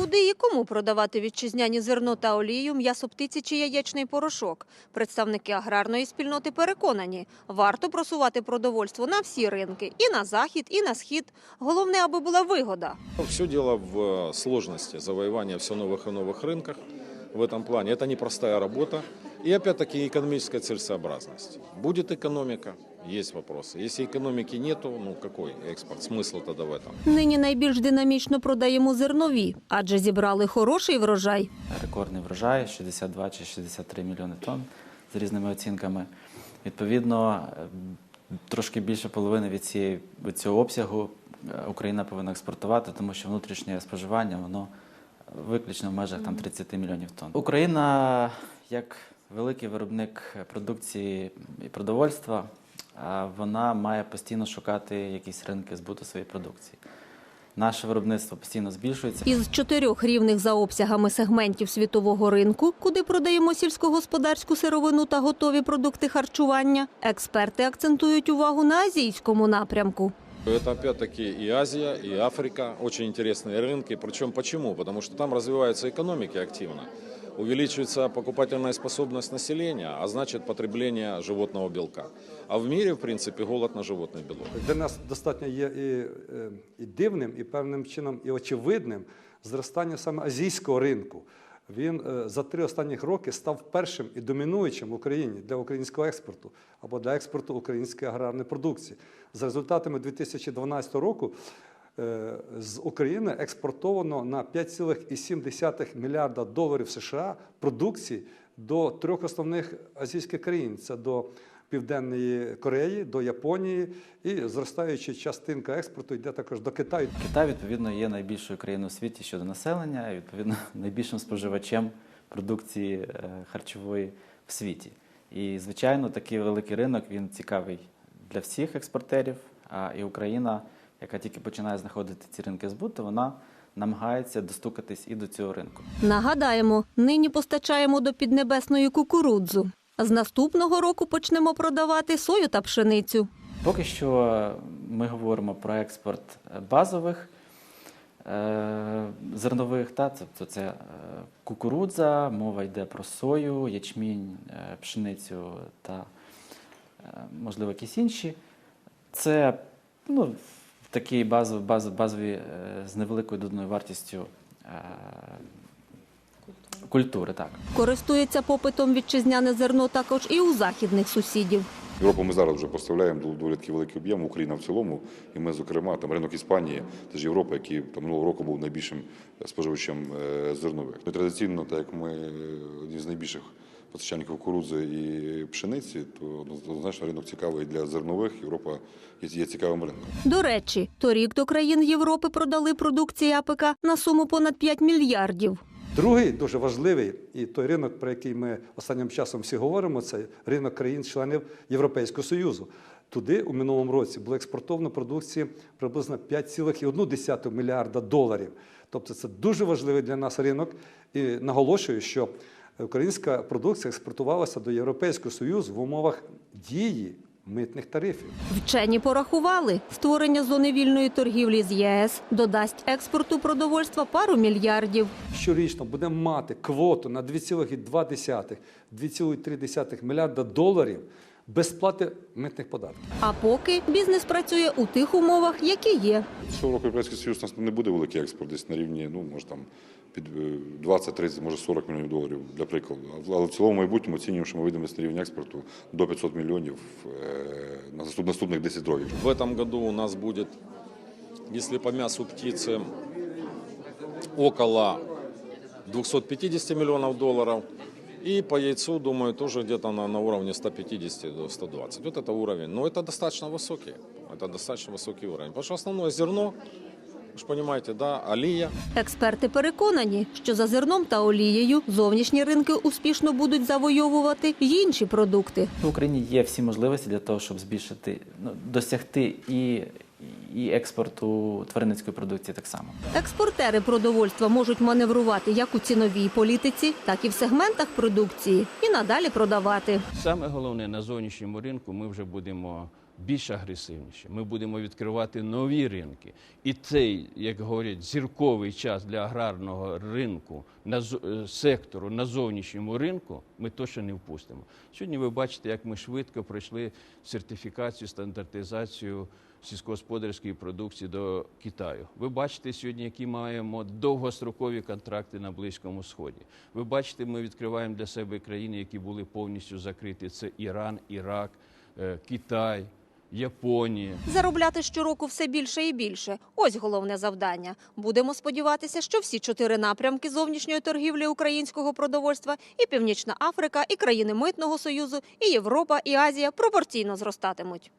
Куди і кому продавати вітчизняні зерно та олію, м'ясо птиці чи яєчний порошок? Представники аграрної спільноти переконані, варто просувати продовольство на всі ринки – і на захід, і на схід. Головне, аби була вигода. Все дело в э, сложности завоевания все новых и новых рынках в этом плане. Это непростая работа. И опять-таки экономическая целесообразность. Будет экономика, есть вопросы. Если экономики нету, ну какой экспорт? Смысл тогда в этом? Нині найбільш динамічно продаємо зернові, адже зібрали хороший врожай. рекордний врожай 62 чи 63 мільйони тонн з різними оцінками. Відповідно, е, трошки більше половини від, цієї, від цього обсягу е, Україна повинна експортувати, тому що внутрішнє споживання воно виключно в межах там 30 мільйонів тонн. Україна як великий виробник продукції і продовольства, а вона має постійно шукати якісь ринки збуту своєї продукції. Наше виробництво постійно збільшується. Із чотирьох рівних за обсягами сегментів світового ринку, куди продаємо сільськогосподарську сировину та готові продукти харчування, експерти акцентують увагу на азійському напрямку. Это опять-таки и Азия, и Африка. Очень интересные рынки. Причем почему? Потому что там развиваются экономики активно. Увеличивается покупательная способность населения, а значит потребление животного белка. А в мире, в принципе, голод на животный белок. Для нас достатньо є і, е, і дивним, і певним чином і очевидним зростання саме азійського ринку. Він е, за три останніх роки став першим і домінуючим в Україні для українського експорту або для експорту української аграрної продукції. За результатами 2012 року з України експортовано на 5,7 мільярда доларів США продукції до трьох основних азійських країн: це до Південної Кореї, до Японії і зростаюча частинка експорту йде також до Китаю. Китай, відповідно, є найбільшою країною у світі щодо населення, і відповідно найбільшим споживачем продукції е, харчової в світі. І, звичайно, такий великий ринок він цікавий для всіх експортерів. А і Україна, яка тільки починає знаходити ці ринки збуту, вона намагається достукатись і до цього ринку. Нагадаємо, нині постачаємо до піднебесної кукурудзу. З наступного року почнемо продавати сою та пшеницю. Поки що ми говоримо про експорт е, базових е, зернових, та, тобто це е, кукурудза, мова йде про сою, ячмінь, пшеницю та, можливо, якісь інші. Це ну, такі базові, базові, базові е, з невеликою доданою вартістю е, культури. Так. Користується попитом вітчизняне зерно також і у західних сусідів. Європу ми зараз вже поставляємо до- доволі такий великий об'єм, Україна в цілому, і ми, зокрема, там ринок Іспанії, це ж Європа, який там минулого року був найбільшим споживачем е, зернових. Ну, і традиційно, так як ми одні з найбільших постачальників кукурудзи і пшениці, то однозначно ринок цікавий для зернових. Європа є, є цікавим ринком. До речі, торік до країн Європи продали продукції АПК на суму понад 5 мільярдів. Другий дуже важливий і той ринок, про який ми останнім часом всі говоримо, це ринок країн-членів Європейського Союзу. Туди у минулому році було експортовано продукції приблизно 5,1 мільярда доларів. Тобто це дуже важливий для нас ринок. І наголошую, що українська продукція експортувалася до Європейського Союзу в умовах дії митних тарифів. Вчені порахували, створення зони вільної торгівлі з ЄС додасть експорту продовольства пару мільярдів. щорічно будемо мати квоту на 2,2-2,3 мільярда доларів без сплати митних податків. А поки бізнес працює у тих умовах, які є. Цього року Європейський Союз у нас не буде великий експорт, десь на рівні, ну, може там під е, 20-30, може 40 мільйонів доларів, для прикладу. Але в цілому майбутньому оцінюємо, що ми вийдемо на рівень експорту до 500 мільйонів е, на наступних 10 років. В этом году у нас будет, если по мясу птицы, около 250 миллионов долларов. И по яйцу, думаю, тоже где-то на, на уровне 150 до 120. Вот это уровень. Но это достаточно высокий. Это достаточно высокий уровень. Потому что основное зерно, вы же понимаете, да, алия. Експерти переконані, що за зерном та олією зовнішні ринки успішно будуть завойовувати й інші продукти. В Україні є всі можливості для того, щоб збільшити, ну, досягти і, і експорту тваринницької продукції так само. Експортери продовольства можуть маневрувати як у ціновій політиці, так і в сегментах продукції і надалі продавати. Саме головне на зовнішньому ринку ми вже будемо більш агресивніші. Ми будемо відкривати нові ринки. І цей, як говорять, зірковий час для аграрного ринку, на е, сектору на зовнішньому ринку ми точно не впустимо. Сьогодні ви бачите, як ми швидко пройшли сертифікацію, стандартизацію сільськогосподарської продукції до Китаю. Ви бачите сьогодні, які маємо довгострокові контракти на Близькому Сході. Ви бачите, ми відкриваємо для себе країни, які були повністю закриті. Це Іран, Ірак, е, Китай, Японія. Заробляти щороку все більше і більше. Ось головне завдання. Будемо сподіватися, що всі чотири напрямки зовнішньої торгівлі українського продовольства і Північна Африка, і країни Митного Союзу, і Європа, і Азія пропорційно зростатимуть.